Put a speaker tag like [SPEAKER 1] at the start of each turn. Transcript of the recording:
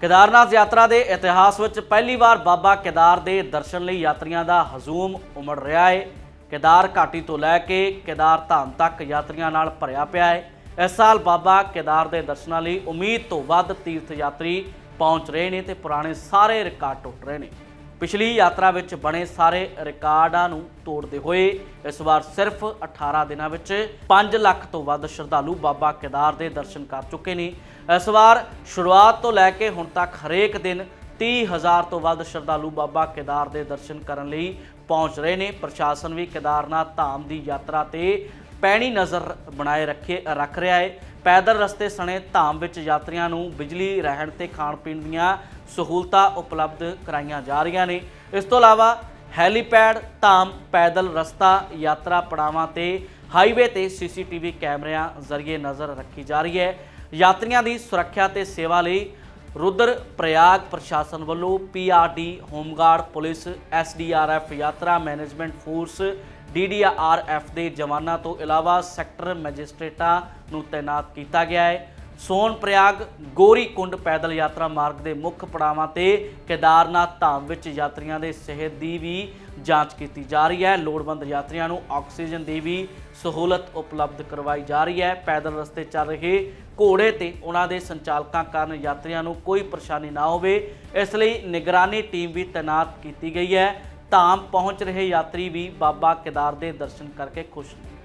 [SPEAKER 1] ਕੇਦਾਰਨਾਥ ਯਾਤਰਾ ਦੇ ਇਤਿਹਾਸ ਵਿੱਚ ਪਹਿਲੀ ਵਾਰ ਬਾਬਾ ਕੇਦਾਰ ਦੇ ਦਰਸ਼ਨ ਲਈ ਯਾਤਰੀਆਂ ਦਾ ਹਜ਼ੂਮ ਉਮੜ ਰਿਹਾ ਹੈ ਕੇਦਾਰ ਘਾਟੀ ਤੋਂ ਲੈ ਕੇ ਕੇਦਾਰ ਧਾਮ ਤੱਕ ਯਾਤਰੀਆਂ ਨਾਲ ਭਰਿਆ ਪਿਆ ਹੈ ਇਸ ਸਾਲ ਬਾਬਾ ਕੇਦਾਰ ਦੇ ਦਰਸ਼ਨਾਂ ਲਈ ਉਮੀਦ ਤੋਂ ਵੱਧ ਤੀਰਥ ਯਾਤਰੀ ਪਹੁੰਚ ਰਹੇ ਨੇ ਤੇ ਪੁਰਾਣੇ ਸਾਰੇ ਰਿਕਾਰਡ ਟੁੱਟ ਰਹੇ ਨੇ। ਪਿਛਲੀ ਯਾਤਰਾ ਵਿੱਚ ਬਣੇ ਸਾਰੇ ਰਿਕਾਰਡਾਂ ਨੂੰ ਤੋੜਦੇ ਹੋਏ ਇਸ ਵਾਰ ਸਿਰਫ 18 ਦਿਨਾਂ ਵਿੱਚ 5 ਲੱਖ ਤੋਂ ਵੱਧ ਸ਼ਰਧਾਲੂ ਬਾਬਾ ਕੇਦਾਰ ਦੇ ਦਰਸ਼ਨ ਕਰ ਚੁੱਕੇ ਨੇ। ਇਸ ਵਾਰ ਸ਼ੁਰੂਆਤ ਤੋਂ ਲੈ ਕੇ ਹੁਣ ਤੱਕ ਹਰੇਕ ਦਿਨ 30000 ਤੋਂ ਵੱਧ ਸ਼ਰਧਾਲੂ ਬਾਬਾ ਕੇਦਾਰ ਦੇ ਦਰਸ਼ਨ ਕਰਨ ਲਈ ਪਹੁੰਚ ਰਹੇ ਨੇ। ਪ੍ਰਸ਼ਾਸਨ ਵੀ ਕੇਦਾਰਨਾਥ ਧਾਮ ਦੀ ਯਾਤਰਾ ਤੇ ਪੈਣੀ ਨਜ਼ਰ ਬਣਾਏ ਰੱਖੇ, ਰੱਖ ਰਿਹਾ ਹੈ। ਪੈਦਲ ਰਸਤੇ ਸਣੇ ਧਾਮ ਵਿੱਚ ਯਾਤਰੀਆਂ ਨੂੰ ਬਿਜਲੀ, ਰਹਿਣ ਤੇ ਖਾਣ ਪੀਣ ਦੀਆਂ ਸਹੂਲਤਾਂ ਉਪਲਬਧ ਕਰਾਈਆਂ ਜਾ ਰਹੀਆਂ ਨੇ। ਇਸ ਤੋਂ ਇਲਾਵਾ ਹੈਲੀਪੈਡ, ਧਾਮ, ਪੈਦਲ ਰਸਤਾ, ਯਾਤਰਾ ਪੜਾਵਾਂ ਤੇ ਹਾਈਵੇ ਤੇ ਸੀਸੀਟੀਵੀ ਕੈਮਰਿਆਂ ਜ਼ਰੀਏ ਨਜ਼ਰ ਰੱਖੀ ਜਾ ਰਹੀ ਹੈ। ਯਾਤਰੀਆਂ ਦੀ ਸੁਰੱਖਿਆ ਤੇ ਸੇਵਾ ਲਈ ਰੁਦਰ ਪ੍ਰਯਾਗ ਪ੍ਰਸ਼ਾਸਨ ਵੱਲੋਂ PRD home guard police SDRF ਯਾਤਰਾ ਮੈਨੇਜਮੈਂਟ ਫੋਰਸ ਡੀਡੀਆਰਐਫ ਦੇ ਜਵਾਨਾਂ ਤੋਂ ਇਲਾਵਾ ਸੈਕਟਰ ਮੈਜਿਸਟ੍ਰੇਟਾਂ ਨੂੰ ਤਾਇਨਾਤ ਕੀਤਾ ਗਿਆ ਹੈ। ਸੋਨ ਪ੍ਰਯਾਗ ਗੋਰੀ ਪੈਦਲ ਯਾਤਰਾ ਮਾਰਗ ਦੇ ਮੁੱਖ ਪੜਾਵਾਂ ਤੇ ਕੇਦਾਰਨਾਥ ਧਾਮ ਵਿੱਚ ਯਾਤਰੀਆਂ ਦੇ ਸਿਹਤ ਦੀ ਵੀ ਜਾਂਚ ਕੀਤੀ ਜਾ ਰਹੀ ਹੈ। ਲੋੜਵੰਦ ਯਾਤਰੀਆਂ ਨੂੰ ਆਕਸੀਜਨ ਦੀ ਵੀ ਸਹੂਲਤ ਉਪਲਬਧ ਕਰਵਾਈ ਜਾ ਰਹੀ ਹੈ। ਪੈਦਲ ਰਸਤੇ ਚੱਲ ਰਹੇ ਘੋੜੇ ਤੇ ਉਹਨਾਂ ਦੇ ਸੰਚਾਲਕਾਂ ਕਾਰਨ ਯਾਤਰੀਆਂ ਨੂੰ ਕੋਈ ਪਰੇਸ਼ਾਨੀ ਨਾ ਹੋਵੇ। ਇਸ ਲਈ ਨਿਗਰਾਨੀ ਟੀਮ ਵੀ ਤਾਇਨਾਤ ਕੀਤੀ ਗਈ ਹੈ। ਧਾਮ ਪਹੁੰਚ ਰਹੇ ਯਾਤਰੀ ਵੀ ਬਾਬਾ ਕੇਦਾਰ ਦੇ ਦਰਸ਼ਨ ਕਰਕੇ ਖੁਸ਼ ਨੇ।